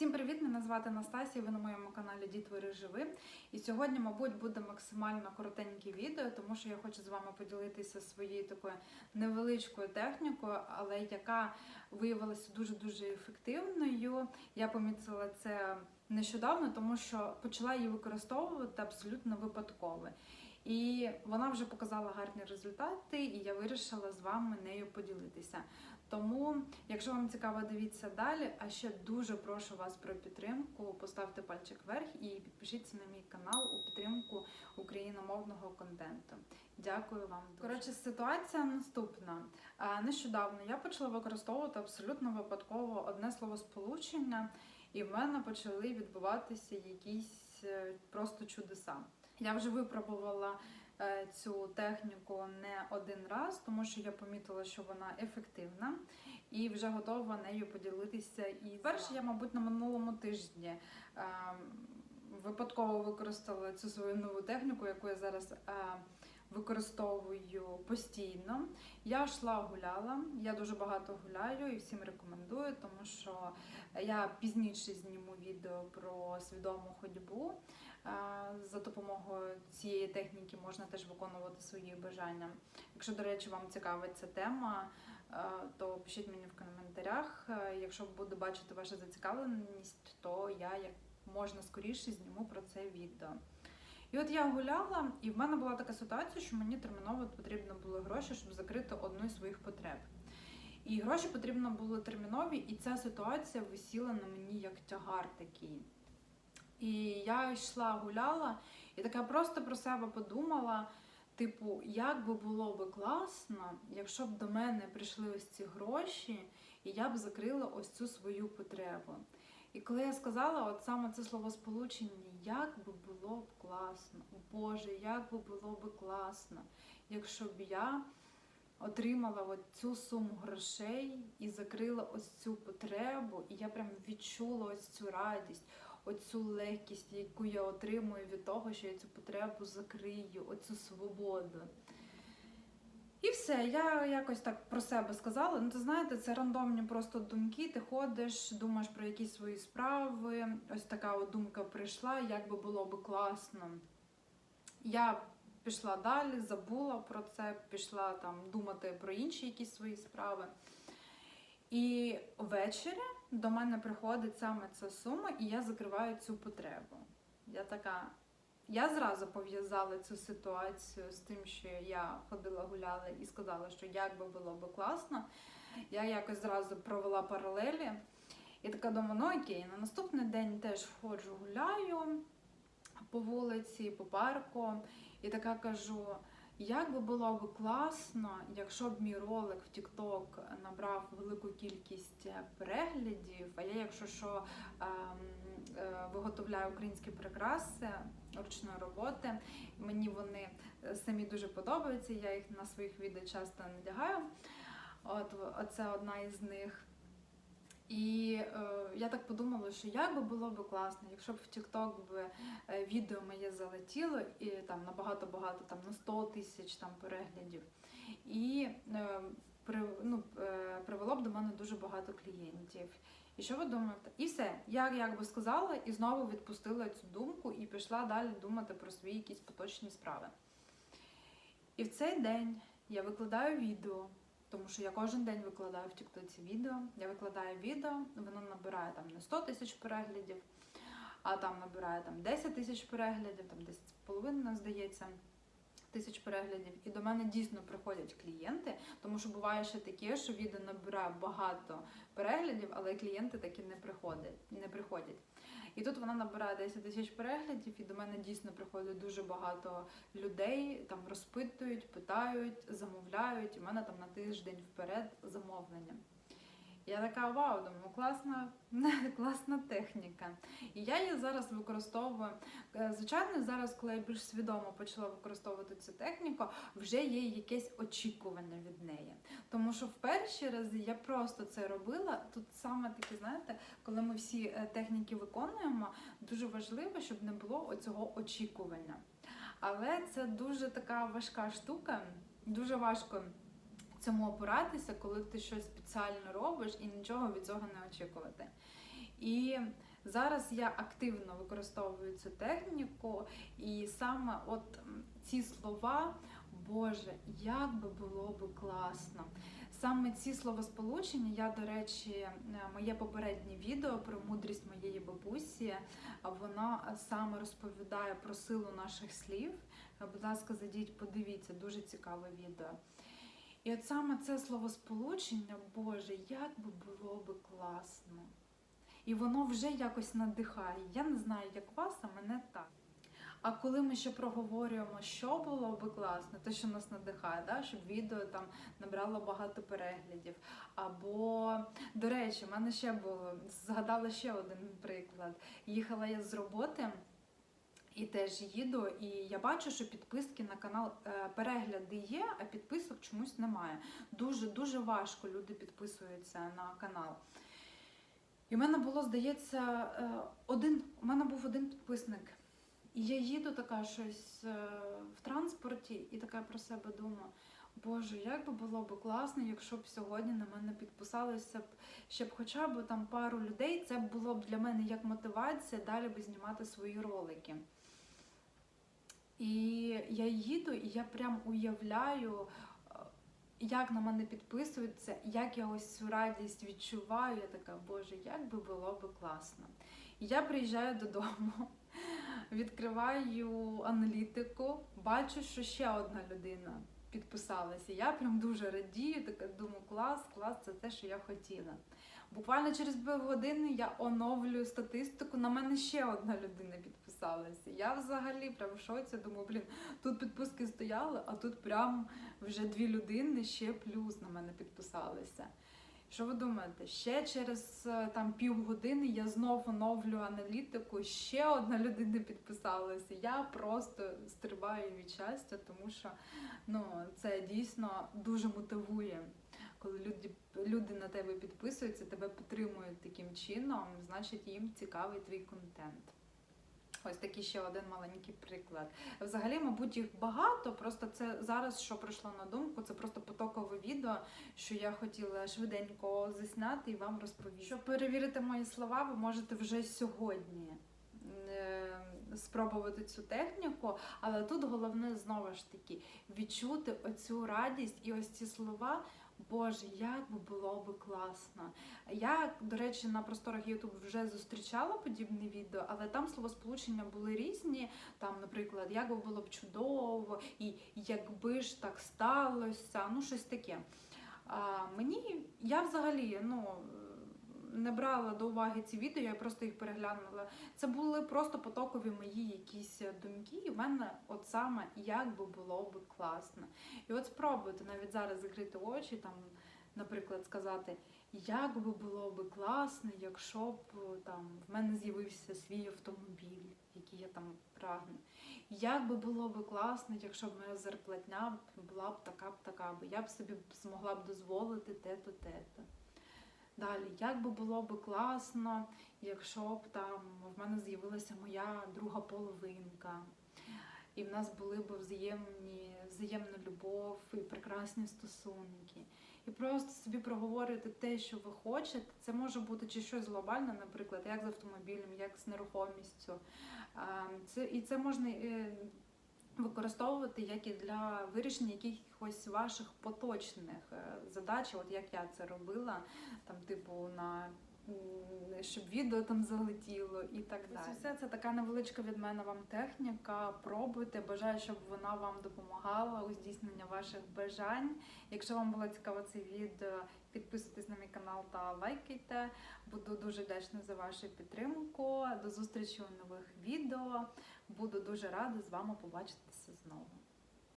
Всім привіт! Мене звати Настасія. Ви на моєму каналі Дітвори Живи. І сьогодні, мабуть, буде максимально коротеньке відео, тому що я хочу з вами поділитися своєю такою невеличкою технікою, але яка виявилася дуже дуже ефективною. Я помітила це нещодавно, тому що почала її використовувати абсолютно випадково. І вона вже показала гарні результати, і я вирішила з вами нею поділитися. Тому, якщо вам цікаво, дивіться далі. А ще дуже прошу вас про підтримку. Поставте пальчик вверх і підпишіться на мій канал у підтримку україномовного контенту. Дякую вам. Дуже. Коротше, ситуація наступна. Нещодавно я почала використовувати абсолютно випадково одне словосполучення, і в мене почали відбуватися якісь е, просто чудеса. Я вже випробувала цю техніку не один раз, тому що я помітила, що вона ефективна і вже готова нею поділитися. І перше, я, мабуть, на минулому тижні е, випадково використала цю свою нову техніку, яку я зараз. Використовую постійно. Я йшла гуляла, я дуже багато гуляю і всім рекомендую, тому що я пізніше зніму відео про свідому ходьбу. Е, За допомогою цієї техніки можна теж виконувати свої бажання. Якщо, до речі, вам цікавить ця тема, е, то пишіть мені в коментарях. Е, Якщо буду бачити вашу зацікавленість, то я як можна скоріше зніму про це відео. І от я гуляла, і в мене була така ситуація, що мені терміново потрібно були гроші, щоб закрити одну із своїх потреб. І гроші потрібно були термінові, і ця ситуація висіла на мені як тягар такий. І я йшла, гуляла, і така просто про себе подумала: типу, як би було би класно, якщо б до мене прийшли ось ці гроші, і я б закрила ось цю свою потребу. І коли я сказала, от саме це словосполучення, як би було б класно, Боже, як би було б класно, якщо б я отримала от цю суму грошей і закрила ось цю потребу, і я прям відчула ось цю радість, оцю легкість, яку я отримую від того, що я цю потребу закрию, оцю свободу. Все, я якось так про себе сказала. Ну, ти знаєте, це рандомні просто думки. Ти ходиш, думаєш про якісь свої справи. Ось така от думка прийшла, як би було би класно. Я пішла далі, забула про це, пішла там думати про інші якісь свої справи. І ввечері до мене приходить саме ця сума, і я закриваю цю потребу. Я така. Я зразу пов'язала цю ситуацію з тим, що я ходила гуляла і сказала, що як би було би класно. Я якось зразу провела паралелі. І така думаю, ну окей, на наступний день теж ходжу, гуляю по вулиці, по парку, і така кажу. Як би було б класно, якщо б мій ролик в TikTok набрав велику кількість переглядів, а я, якщо що, ем, е, виготовляю українські прикраси ручної роботи, мені вони самі дуже подобаються, я їх на своїх відео часто надягаю. От оце одна із них. І е, я так подумала, що як би було б класно, якщо б в TikTok би е, відео моє залетіло і там набагато багато там на 100 тисяч там переглядів, і е, при, ну, е, привело б до мене дуже багато клієнтів. І що ви думаєте? І все, я як би сказала, і знову відпустила цю думку і пішла далі думати про свої якісь поточні справи. І в цей день я викладаю відео. Тому що я кожен день викладаю в Тіктоці відео. Я викладаю відео, воно набирає там не 100 тисяч переглядів, а там набирає там 10 тисяч переглядів, там 10,5, здається, тисяч переглядів. І до мене дійсно приходять клієнти, тому що буває ще таке, що відео набирає багато переглядів, але клієнти таки не приходять. Не приходять. І тут вона набирає 10 тисяч переглядів, і до мене дійсно приходить дуже багато людей, там розпитують, питають, замовляють. У мене там на тиждень вперед замовлення. Я така вау, думаю, класна, класна техніка. І я її зараз використовую. Е, Звичайно, зараз, коли я більш свідомо почала використовувати цю техніку, вже є якесь очікування від неї. Тому що в перші рази я просто це робила. Тут саме таке, знаєте, коли ми всі е, техніки виконуємо, дуже важливо, щоб не було оцього очікування. Але це дуже така важка штука, дуже важко цьому опиратися, коли ти щось спеціально робиш і нічого від цього не очікувати. І Зараз я активно використовую цю техніку, і саме от ці слова, Боже, як би було би класно. Саме ці словосполучення, я, до речі, е, моє попереднє відео про мудрість моєї бабусі, а вона саме розповідає про силу наших слів. Е, Будь ласка, зайдіть, подивіться, дуже цікаве відео. І от саме це словосполучення, Боже, як би було би класно. І воно вже якось надихає. Я не знаю, як вас, а мене так. А коли ми ще проговорюємо, що було би класно, те, що нас надихає, да? щоб відео там набрало багато переглядів. Або, до речі, в мене ще було, згадала ще один приклад. Їхала я з роботи. І теж їду, і я бачу, що підписки на канал е, перегляди є, а підписок чомусь немає. Дуже дуже важко люди підписуються на канал. І в мене було, здається, е, один. У мене був один підписник. І я їду така щось е, в транспорті, і така про себе думаю. Боже, як би було б класно, якщо б сьогодні на мене підписалося б ще б хоча б там пару людей. Це було б для мене як мотивація далі би знімати свої ролики. І я їду, і я прям уявляю, е, як на мене підписуються, як я ось цю радість відчуваю. Я така, боже, як би було би класно. І я приїжджаю додому, відкриваю аналітику, бачу, що ще одна людина підписалася. Я прям дуже радію, така думаю, клас, клас, це те, що я хотіла. Буквально через півгодини я оновлюю статистику, на мене ще одна людина підписалася. Я взагалі прям в шоці, думаю, блін, тут підписки стояли, а тут прям вже дві людини ще плюс на мене підписалися. Що ви думаєте? Ще через е, там півгодини я знову оновлю аналітику, ще одна людина підписалася. Я просто стрибаю від щастя, тому що ну, це дійсно дуже мотивує. Коли люди, люди на тебе підписуються, тебе підтримують таким чином, значить їм цікавий твій контент. Ось такий ще один маленький приклад. Взагалі, мабуть, їх багато. Просто це зараз, що прийшло на думку, це просто потокове відео, що я хотіла швиденько засняти і вам розповісти. Щоб перевірити мої слова, ви можете вже сьогодні е, спробувати цю техніку, але тут головне знову ж таки відчути оцю радість і ось ці слова. Боже, як би було би класно. Я, до речі, на просторах YouTube вже зустрічала подібне відео, але там словосполучення були різні. Там, наприклад, як би було б чудово, і якби ж так сталося, ну щось таке. А, мені я взагалі ну, не брала до уваги ці відео, я просто їх переглянула. Це були просто потокові мої якісь думки, і в мене от саме як би було би класно. І от спробуйте навіть зараз закрити очі, там, наприклад, сказати, як би було би класно, якщо б там в мене з'явився свій автомобіль, який я там прагну. Як би було би класно, якщо б моя зарплатня була б така б така, бо я б собі змогла б дозволити те-то, те-то. Далі, як би було би класно, якщо б там в мене з'явилася моя друга половинка, і в нас були б взаємні, взаємна любов і прекрасні стосунки. І просто собі проговорити те, що ви хочете. Це може бути чи щось глобальне, наприклад, як з автомобілем, як з нерухомістю. Це, і це можна е, використовувати як і для вирішення якихось ваших поточних е, задач, от як я це робила, там, типу, на щоб відео там залетіло і так далі. Ось все це така невеличка від мене вам техніка. Пробуйте. Бажаю, щоб вона вам допомагала у здійсненні ваших бажань. Якщо вам було цікаво це відео, підписуйтесь на мій канал та лайкайте. Буду дуже вдячна за вашу підтримку. До зустрічі у нових відео. Буду дуже рада з вами побачитися знову.